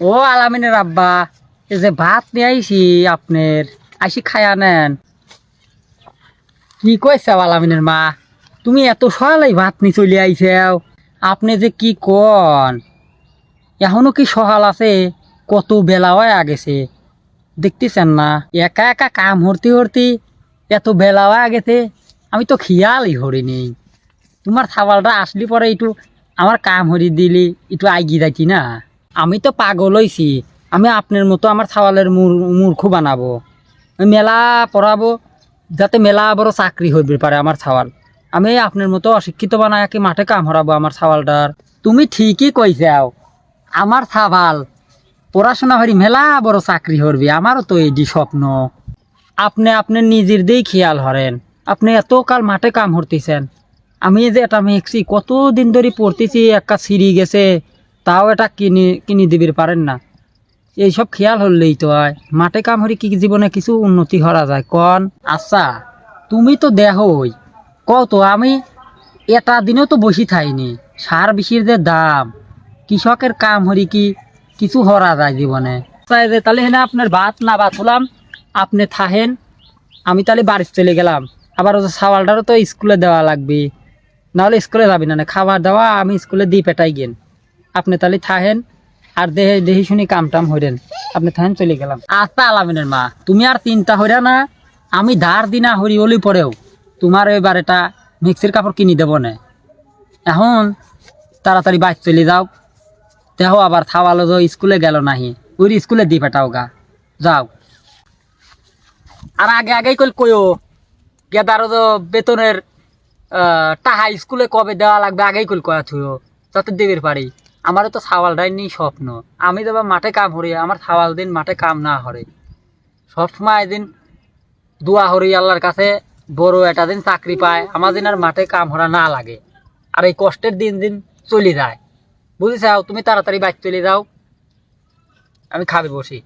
ও আলামিনের আব্বা, এই যে ভাত নিয়ে আইছি আপনার, আইসি খায়া নেন। কি কইছে আলামিনের মা? তুমি এত সকালেই ভাত নিয়ে চলে আইছাও, আপনি যে কি কন? এখনও কি সহাল আছে? কত বেলা হয়ে গেছে। দেখতেছেন না, একা একা কাম হরতে হরতে এত বেলা হয়ে গেছে, আমি তো খেয়ালই হরিনি। তোমার থাবালটা আসলি পরে একটু আমার কাম হরি দিলি, একটু আগিয়ে যাচ্ছি না। আমি তো পাগল হইছি। আমি আপনার মতো আমার ছাওয়ালের মূর্খ বানাবো। মেলা পড়াবো, যাতে মেলা বড় চাকরি হইবে পারে আমার ছাওয়াল। আমি আপনার মতো অশিক্ষিত বানায় কি মাঠে কাম হরাবো আমার ছাওয়ালটার। তুমি ঠিকই কইছাও, আমার ছাওয়াল পড়াশোনা হরি মেলা বড় চাকরি হরবে, আমারও তো এডি স্বপ্ন। আপনি আপনি নিজের দিয়েই খেয়াল হরেন। আপনি এত কাল মাঠে কাম হরতেছেন। আমি যে এটা মেখছি কতদিন ধরে পড়তেছি একটা সিঁড়ি গেছে। তাও এটা কিনে কিনে দিবির পারেন না। এইসব খেয়াল হলেই তো হয়। মাঠে কাম হরি কি জীবনে কিছু উন্নতি করা যায়? কন? আচ্ছা তুমি তো দেহই। কত? আমি এটা দিনেও তো বসি থাইনি। সার বেশির যে দাম, কৃষকের কাম হরি কি কিছু হরা যায় জীবনে? যে তাহলে হেনে আপনার ভাত না ভাত হলাম। আপনি থাহেন। আমি তাহলে বাড়ি চলে গেলাম। আবার ওই সাওয়ালটারও তো স্কুলে দেওয়া লাগবে। নাহলে স্কুলে যাবি না খাবার দেওয়া, আমি স্কুলে দিয়ে পেটাই গেন। আপনি তাহলে থাহেন, আর দেহে, দেহি শুনি কাম টাম হইরেন। আপনি থাহেন, চলে গেলাম। আচ্ছা আলামিনের মা, তুমি আর চিন্তা হইরা না, আমি ধার দিনা হরি হলি পরেও তোমার এবার এটা মিক্সির কাপড় কিনি দেব না। এখন তাড়াতাড়ি বাইক চলে যাও। দেহ আবার থাওয়ালো তো স্কুলে গেল নাহি, ওই স্কুলে দিয়ে পেটাও গা। যাও। আর আগে আগেই কল কইও গেদারও তো বেতনের টাকা স্কুলে কবে দেওয়া লাগবে, আগেই কল কয়া থুও যাতে দেবের পারি। আমারও তো ছাওয়ালটাই নেই স্বপ্ন। আমি তো মাঠে কাম হরি আমার ছাওয়াল দিন মাঠে কাম না হরে সবসময় দিন দোয়া হরি আল্লাহর কাছে, বড় এটা দিন চাকরি পায়, আমার দিন আর মাঠে কাম হরা না লাগে। আর এই কষ্টের দিন দিন চলে যায়। বুঝেছাও তুমি তাড়াতাড়ি বাইক চলে যাও। আমি খাবে বসি।